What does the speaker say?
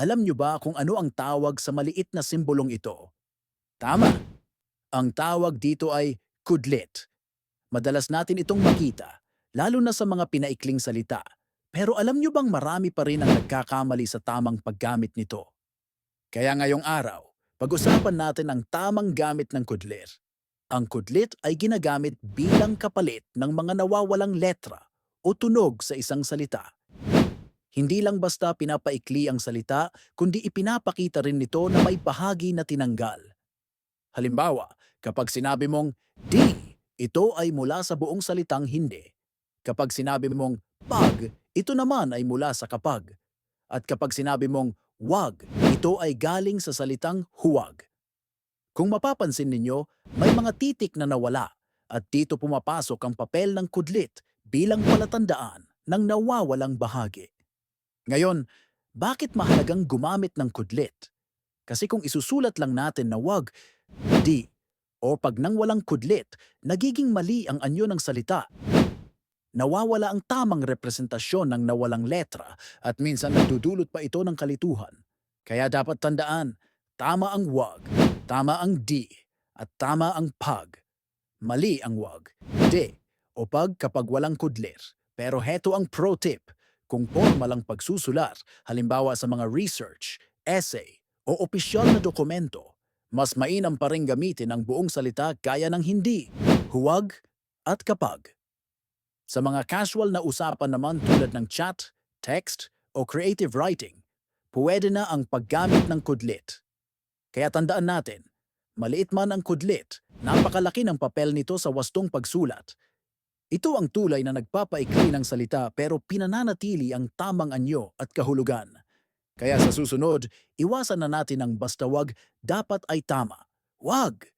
Alam niyo ba kung ano ang tawag sa maliit na simbolong ito? Tama. Ang tawag dito ay kudlit. Madalas natin itong makita, lalo na sa mga pinaikling salita. Pero alam niyo bang marami pa rin ang nagkakamali sa tamang paggamit nito? Kaya ngayong araw, pag-usapan natin ang tamang gamit ng kudlit. Ang kudlit ay ginagamit bilang kapalit ng mga nawawalang letra o tunog sa isang salita. Hindi lang basta pinapaikli ang salita, kundi ipinapakita rin nito na may bahagi na tinanggal. Halimbawa, kapag sinabi mong di, ito ay mula sa buong salitang hindi. Kapag sinabi mong pag, ito naman ay mula sa kapag. At kapag sinabi mong wag, ito ay galing sa salitang huwag. Kung mapapansin ninyo, may mga titik na nawala at dito pumapasok ang papel ng kudlit bilang palatandaan ng nawawalang bahagi. Ngayon, bakit mahalagang gumamit ng kudlit? Kasi kung isusulat lang natin na wag, di, o pag nang walang kudlit, nagiging mali ang anyo ng salita. Nawawala ang tamang representasyon ng nawalang letra at minsan nagdudulot pa ito ng kalituhan. Kaya dapat tandaan, tama ang wag, tama ang di, at tama ang pag. Mali ang wag, di, o pag kapag walang kudlit. Pero heto ang pro tip, kung formal ang pagsusulat, halimbawa sa mga research, essay, o opisyal na dokumento, mas mainam pa rin gamitin ang buong salita gaya ng hindi, huwag, at kapag. Sa mga casual na usapan naman tulad ng chat, text, o creative writing, pwede na ang paggamit ng kudlit. Kaya tandaan natin, maliit man ang kudlit, napakalaki ng papel nito sa wastong pagsulat. Ito ang tulay na nagpapaikli ng salita pero pinananatili ang tamang anyo at kahulugan. Kaya sa susunod, iwasan na natin ang basta wag dapat ay tama. Wag!